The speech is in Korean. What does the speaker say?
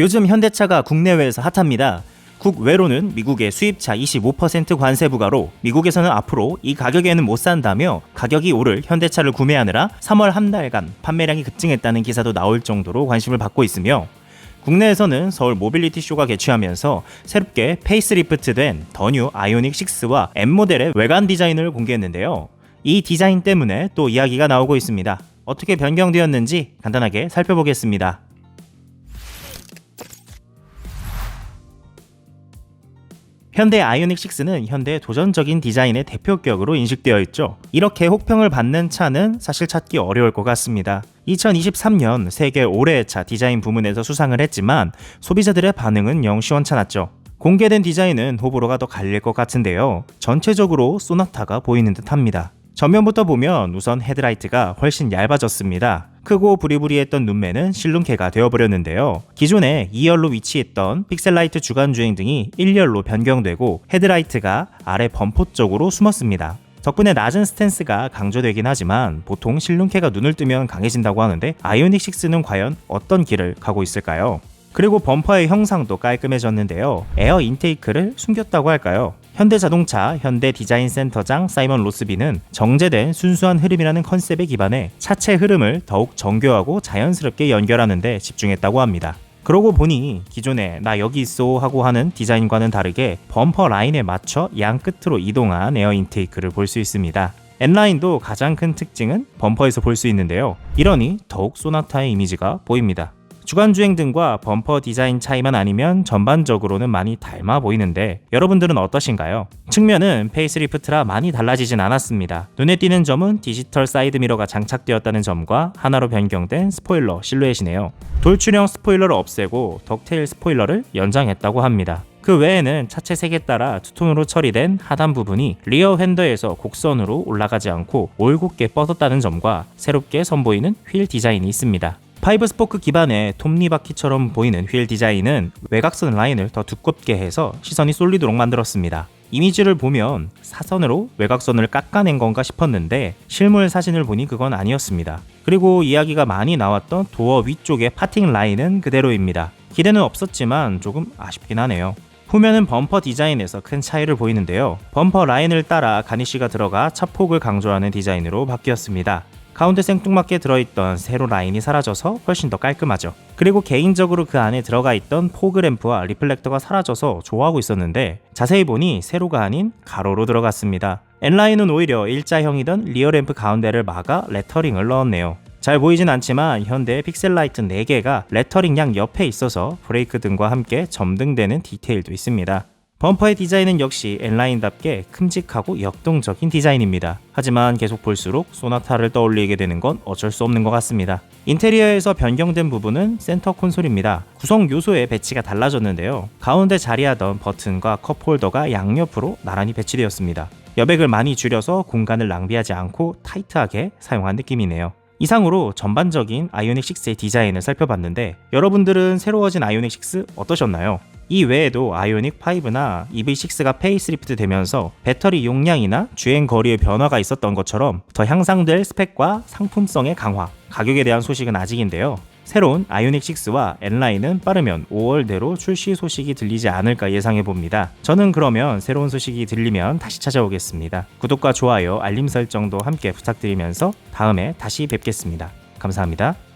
요즘 현대차가 국내외에서 핫합니다. 국외로는 미국의 수입차 25% 관세 부과로 미국에서는 앞으로 이 가격에는 못 산다며 가격이 오를 현대차를 구매하느라 3월 한 달간 판매량이 급증했다는 기사도 나올 정도로 관심을 받고 있으며 국내에서는 서울 모빌리티 쇼가 개최하면서 새롭게 페이스리프트된 더뉴 아이오닉 6와 M 모델의 외관 디자인을 공개했는데요. 이 디자인 때문에 또 이야기가 나오고 있습니다. 어떻게 변경되었는지 간단하게 살펴보겠습니다. 현대 아이오닉 6는 현대의 도전적인 디자인의 대표격으로 인식되어 있죠. 이렇게 혹평을 받는 차는 사실 찾기 어려울 것 같습니다. 2023년 세계 올해의 차 디자인 부문에서 수상을 했지만 소비자들의 반응은 영 시원찮았죠. 공개된 디자인은 호불호가 더 갈릴 것 같은데요. 전체적으로 소나타가 보이는 듯 합니다. 전면부터 보면 우선 헤드라이트가 훨씬 얇아졌습니다. 크고 부리부리했던 눈매는 실눈캐가 되어버렸는데요. 기존에 2열로 위치했던 픽셀라이트 주간주행 등이 1열로 변경되고 헤드라이트가 아래 범퍼 쪽으로 숨었습니다. 덕분에 낮은 스탠스가 강조되긴 하지만 보통 실눈캐가 눈을 뜨면 강해진다고 하는데 아이오닉 6는 과연 어떤 길을 가고 있을까요? 그리고 범퍼의 형상도 깔끔해졌는데요. 에어 인테이크를 숨겼다고 할까요? 현대자동차 현대디자인센터장 사이먼 로스비는 정제된 순수한 흐름이라는 컨셉에 기반해 차체 흐름을 더욱 정교하고 자연스럽게 연결하는 데 집중했다고 합니다. 그러고 보니 기존에 나 여기 있어 하고 하는 디자인과는 다르게 범퍼 라인에 맞춰 양 끝으로 이동한 에어 인테이크를 볼 수 있습니다. N라인도 가장 큰 특징은 범퍼에서 볼 수 있는데요. 이러니 더욱 소나타의 이미지가 보입니다. 주간주행 등과 범퍼 디자인 차이만 아니면 전반적으로는 많이 닮아 보이는데 여러분들은 어떠신가요? 측면은 페이스리프트라 많이 달라지진 않았습니다. 눈에 띄는 점은 디지털 사이드미러가 장착되었다는 점과 하나로 변경된 스포일러 실루엣이네요. 돌출형 스포일러를 없애고 덕테일 스포일러를 연장했다고 합니다. 그 외에는 차체 색에 따라 투톤으로 처리된 하단 부분이 리어 휀더에서 곡선으로 올라가지 않고 올곧게 뻗었다는 점과 새롭게 선보이는 휠 디자인이 있습니다. 파이브 스포크 기반의 톱니바퀴처럼 보이는 휠 디자인은 외곽선 라인을 더 두껍게 해서 시선이 쏠리도록 만들었습니다. 이미지를 보면 사선으로 외곽선을 깎아낸 건가 싶었는데 실물 사진을 보니 그건 아니었습니다. 그리고 이야기가 많이 나왔던 도어 위쪽의 파팅 라인은 그대로입니다. 기대는 없었지만 조금 아쉽긴 하네요. 후면은 범퍼 디자인에서 큰 차이를 보이는데요. 범퍼 라인을 따라 가니쉬가 들어가 차폭을 강조하는 디자인으로 바뀌었습니다. 가운데 생뚱맞게 들어있던 세로 라인이 사라져서 훨씬 더 깔끔하죠. 그리고 개인적으로 그 안에 들어가 있던 포그램프와 리플렉터가 사라져서 좋아하고 있었는데 자세히 보니 세로가 아닌 가로로 들어갔습니다. N라인은 오히려 일자형이던 리어램프 가운데를 막아 레터링을 넣었네요. 잘 보이진 않지만 현대 픽셀라이트 4개가 레터링 양 옆에 있어서 브레이크 등과 함께 점등되는 디테일도 있습니다. 범퍼의 디자인은 역시 N라인답게 큼직하고 역동적인 디자인입니다. 하지만 계속 볼수록 소나타를 떠올리게 되는 건 어쩔 수 없는 것 같습니다. 인테리어에서 변경된 부분은 센터 콘솔입니다. 구성 요소의 배치가 달라졌는데요. 가운데 자리하던 버튼과 컵홀더가 양옆으로 나란히 배치되었습니다. 여백을 많이 줄여서 공간을 낭비하지 않고 타이트하게 사용한 느낌이네요. 이상으로 전반적인 아이오닉 6의 디자인을 살펴봤는데 여러분들은 새로워진 아이오닉 6 어떠셨나요? 이 외에도 아이오닉 5나 EV6가 페이스리프트 되면서 배터리 용량이나 주행 거리의 변화가 있었던 것처럼 더 향상될 스펙과 상품성의 강화, 가격에 대한 소식은 아직인데요. 새로운 아이오닉 6와 N라인은 빠르면 5월 내로 출시 소식이 들리지 않을까 예상해 봅니다. 저는 그러면 새로운 소식이 들리면 다시 찾아오겠습니다. 구독과 좋아요, 알림 설정도 함께 부탁드리면서 다음에 다시 뵙겠습니다. 감사합니다.